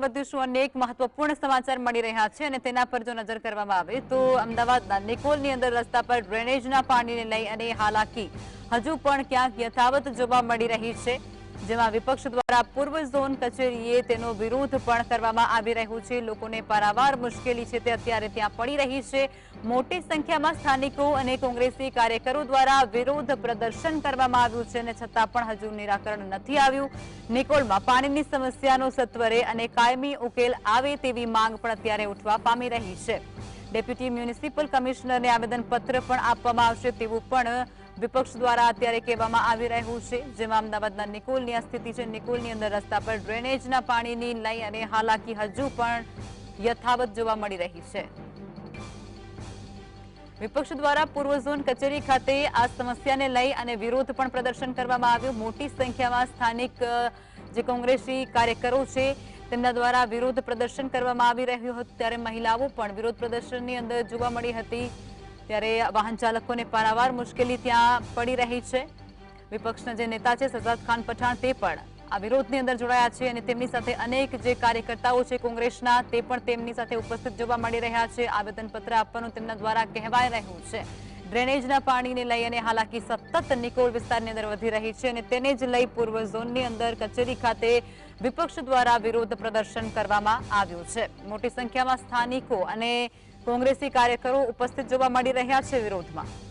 આગળ વધીશું અનેક મહત્વપૂર્ણ સમાચાર મળી રહ્યા છે અને તેના પર જો નજર કરવામાં આવે તો અમદાવાદના નિકોલની અંદર રસ્તા પર ડ્રેનેજના પાણીને લઈ અને હાલાકી. હજુ પણ ક્યાંક યથાવત જોવા મળી રહી છે. જેમાં વિપક્ષ દ્વારા પૂર્વ ઝોન કચેરીએ તેનો વિરોધ પણ કરવામાં આવી રહ્યું છે. લોકોને પારાવાર મુશ્કેલી છે તે અત્યારે ત્યાં પડી રહી છે. મોટી સંખ્યામાં સ્થાનિકો અને કોંગ્રેસી કાર્યકરો દ્વારા વિરોધ પ્રદર્શન કરવામાં આવ્યું છે અને છતાં પણ હજુ નિરાકરણ નથી આવ્યું. નિકોલમાં પાણીની સમસ્યાનો સત્વરે અને કાયમી ઉકેલ આવે તેવી માંગ પણ અત્યારે ઉઠવા પામી રહી છે. ડેપ્યુટી મ્યુનિસિપલ કમિશનરને આવેદનપત્ર પણ આપવામાં આવશે તેવું પણ વિપક્ષ દ્વારા અત્યારે કહેવામાં આવી રહ્યું છે, જેમાં અમદાવાદના નિકોલની આ સ્થિતિ છે. નિકોલની અંદર રસ્તા પર ડ્રેનેજના પાણીની લઈ અને હાલાકી હજુ પણ યથાવત જોવા મળી રહી છે. વિપક્ષ દ્વારા પૂર્વ ઝોન કચેરી ખાતે આ સમસ્યાને લઈ અને વિરોધ પણ પ્રદર્શન કરવામાં આવ્યું. મોટી સંખ્યામાં સ્થાનિક જે કોંગ્રેસી કાર્યકરો છે, તેમના દ્વારા વિરોધ પ્રદર્શન કરવામાં આવી રહ્યું હતું. ત્યારે મહિલાઓ પણ વિરોધ પ્રદર્શનની અંદર જોવા મળી હતી. ત્યારે વાહન ચાલકોને પારાવાર મુશ્કેલી ત્યાં પડી રહી છે. વિપક્ષના જે નેતા છે સજાદ ખાન પઠાણ, તે પણ આ વિરોધની અંદર જોડાયા છે અને તેમની સાથે અનેક જે કાર્યકર્તાઓ છે કોંગ્રેસના, તે પણ તેમની સાથે ઉપસ્થિત જોવા મળી રહ્યા છે. આવેદનપત્ર આપવાનું તેમના દ્વારા કહેવાય રહ્યું છે. ડ્રેનેજના પાણીને લઈ અને હાલાકી સતત નિકોલ વિસ્તારની અંદર વધી રહી છે અને તેને જ લઈ પૂર્વ ઝોનની અંદર કચેરી ખાતે વિપક્ષ દ્વારા વિરોધ પ્રદર્શન કરવામાં આવ્યું છે. મોટી સંખ્યામાં સ્થાનિકો અને કોંગ્રેસી કાર્યકરો ઉપસ્થિત જોવા મળી રહ્યા છે વિરોધમાં.